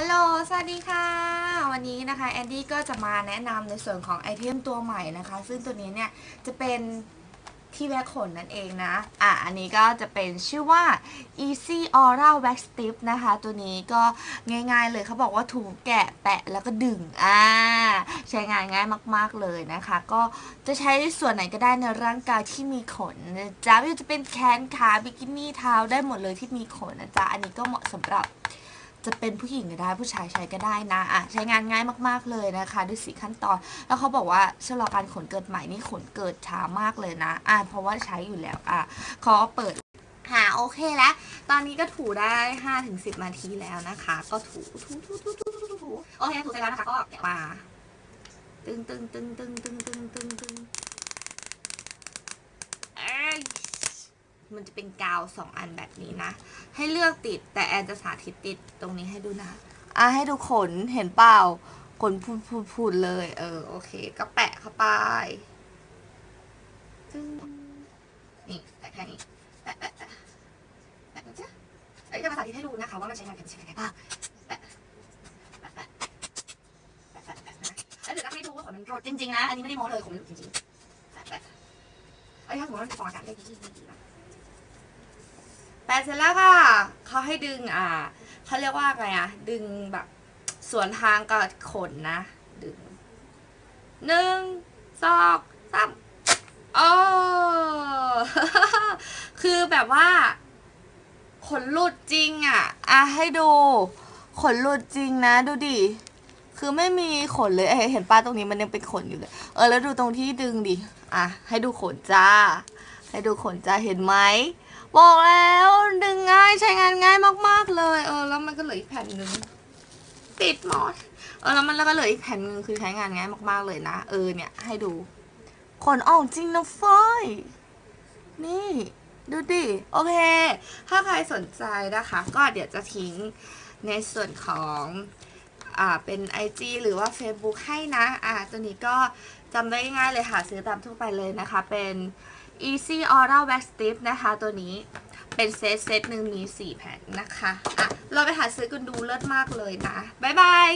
ฮัลโหล สวัสดีค่ะ วันนี้นะคะแอนดี้ก็จะมาแนะนำในส่วนของไอเทมตัวใหม่นะคะ ซึ่งตัวนี้เนี่ยจะเป็นที่แว็กขนนั่นเองนะ อะ อันนี้ก็จะเป็นชื่อว่า Easy Oral Wax Tip นะคะ ตัวนี้ก็ง่ายๆเลยเขาบอกว่าถูแกะแปะแล้วก็ดึง อ่า ใช้งานง่ายมากๆเลยนะคะ ก็จะใช้ส่วนไหนก็ได้ในร่างกายที่มีขนนะจ๊ะไม่ว่าจะเป็นแขนขาบิกินี่เท้าได้หมดเลยที่มีขนนะจ๊ะ อันนี้ก็เหมาะสำหรับ จะเป็นผู้หญิงก็ได้ผู้ชายใช้ก็ได้นะอะใช้งานง่ายมากๆเลยนะคะด้วยสีขั้นตอน แล้วเขาบอกว่าชะลอการขนเกิดใหม่นี่ขนเกิดช้ามากเลยนะอะเพราะว่าใช้อยู่แล้วอะขาก็เปิดหาโอเคแล้ว ตอนนี้ก็ถูได้5ถึง10 นาทีแล้วนะคะ ก็ถูถูถูถูถูถูถูโอเคถูเสร็จแล้วนะคะก็แกะมาตึงตึงตึงตึงตึงตึงตึงตึงเอ้ย มันจะเป็นกาวสองอันแบบนี้นะ ให้เลือกติดแต่แอนจะสาธิตติดตรงนี้ให้ดูนะอะให้ดูขนเห็นเปล่าขนพูดพูดพูดเลย เออโอเค ก็แปะเข้าไปจึ้งนี่แปะแค่นี้แปะแปะแปะแปะจ๊ะเอ้จะมาสาธิตให้ดูนะคะว่ามันใช้งานกันใช้งไงบ้างแปะแปะนะแล้วเดี๋ยวให้ดูว่าขนมันโรดจริงๆนะ อันนี้ไม่ได้โม้เลยขนมันหลุดจริงๆแปะแปะเอ้ถ้าสมมติว่ามันฟองอากาศได้ดีดีดีนะ แปะเสร็จแล้วค่ะเขาให้ดึงอ่าเขาเรียกว่าไงอะดึงแบบสวนทางกับขนนะ ดึงหนึ่งสองสามโอ้คือแบบว่า ขนหลุดจริงอะ อะให้ดู ขนหลุดจริงนะ ดูดิ คือไม่มีขนเลยเห็นป้าตรงนี้มันยังเป็นขนอยู่เลย เออแล้วดูตรงที่ดึงดิ อะ ให้ดูขนจ้า ให้ดูขนจ้าเห็นไหม บอกแล้วดึงง่ายใช้งานง่ายมาก ๆ เลย เออ แล้วมันก็เหลืออีกแผ่นหนึ่งติดหมดเออแล้วมันแล้วก็เหลืออีกแผ่นหนึ่งคือใช้งานง่ายมาก ๆ เลยนะ เออเนี่ยให้ดูขนออกจริงนะเฟอยนี่ดูดิ โอเค ถ้าใครสนใจนะคะ ก็เดี๋ยวจะทิ้งในส่วนของอ่าเป็น IG หรือว่า Facebook ให้นะ อ่าตัวนี้ก็จำได้ง่ายเลยค่ะ ซื้อตามทั่วไปเลยนะคะ เป็น Easy Oral Wax Tip นะคะตัวนี้เป็นเซตเซตหนึ่งมี 4 แผ่นนะคะอะเราไปหาซื้อกันดูเลิศมากเลยนะ บ๊ายบาย